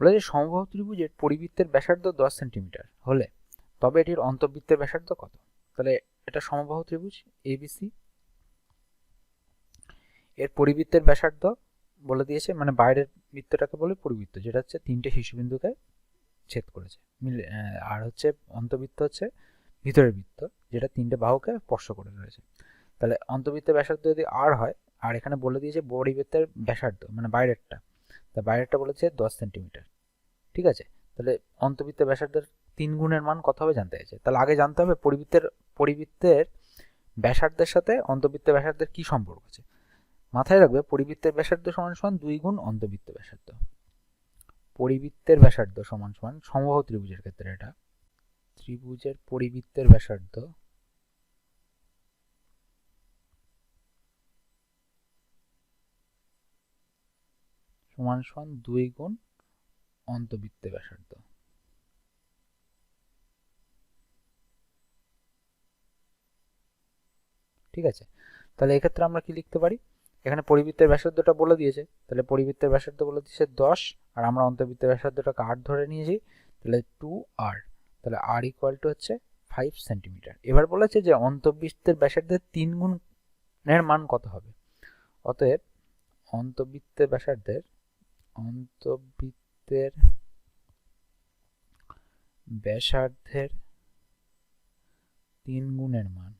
বলে যে সমবাহু ত্রিভুজের পরিবৃত্তের ব্যাসার্ধ দশ সেন্টিমিটার। হলে? তবে এটির অন্তর্বৃত্তের ব্যাসার্ধ কত? তাহলে এটা সমবাহু ত্রিভুজ এবিসি এর পরিবৃত্তের ব্যাসার্ধ বলে দিয়েছে মানে বাইরের বৃত্তটাকে বলে পরিবৃত্ত, যেটা হচ্ছে তিনটে শিশুবিন্দুকে ছেদ করেছে। মিলে আর হচ্ছে অন্তর্বৃত্ত হচ্ছে ভিতরের বৃত্ত, যেটা তিনটে বাহুকে স্পর্শ করে রয়েছে। তাহলে অন্তর্বৃত্তের ব্যাসার্ধ যদি আর হয়, আর এখানে বলে দিয়েছে পরিবৃত্তের ব্যাসার্ধ মানে বাইরেরটা তা বাইরেরটা বলেছে দশ সেন্টিমিটার ঠিক আছে? তাহলে অন্তর্বৃত্তের ব্যাসার্ধের তিন গুণের মান কত হবে জানতে চাইছে। তাহলে আগে জানতে হবে পরিবৃত্তের পরিবৃত্তের ব্যাসার্ধের সাথে অন্তর্বৃত্তের ব্যাসার্ধের কি সম্পর্ক আছে। মাথায় রাখবে, পরিবৃত্তের ব্যাসার্ধ সমান সমান দুই গুণ অন্তবৃত্ত ব্যাসার্ধ। পরিবৃত্তের ব্যাসার্ধ সমান সমান সমবাহু ত্রিভুজের ক্ষেত্রে এটা। ত্রিভুজের পরিবৃত্তের ব্যাসার্ধ সমান সমান দুই গুণ অন্তর্বৃত্তের ব্যাসার্ধ। ঠিক আছে? তাহলে এক্ষেত্রে আমরা কি লিখতে পারি? এখানে পরিবৃত্তের ব্যাসার্ধটা বলে দিয়েছে। তাহলে পরিবৃত্তের ব্যাসার্ধ বলে দিয়েছে দশ, আর আমরা অন্তর্বৃত্তের ব্যাসার্ধটাকে আট ধরে নিয়েছি, তাহলে টু আর তাহলে আর ইকুয়াল টু হচ্ছে ফাইভ সেন্টিমিটার এবার বলেছে যে অন্তর্বৃত্তের ব্যাসার্ধের তিন গুণের মান কত হবে? অতএব অন্তর্বৃত্তের ব্যাসার্ধের অন্তর্বৃত্তের ব্যাসার্ধের তিন গুণের মান।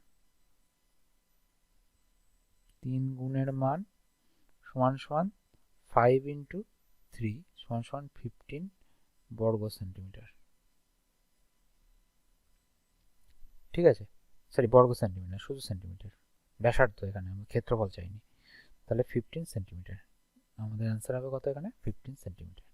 তিন গুণের মান সমান সমান ফাইভ ইন্টু থ্রি সমান সমান ফিফটিন বর্গ সেন্টিমিটার ঠিক আছে? সরি বর্গ সেন্টিমিটার শুধু সেন্টিমিটার ব্যাসার্ধ এখানে, আমি ক্ষেত্রফল চাইনি। তাহলে ফিফটিন সেন্টিমিটার আমাদের অ্যান্সার হবে কত এখানে? Fifteen centimetre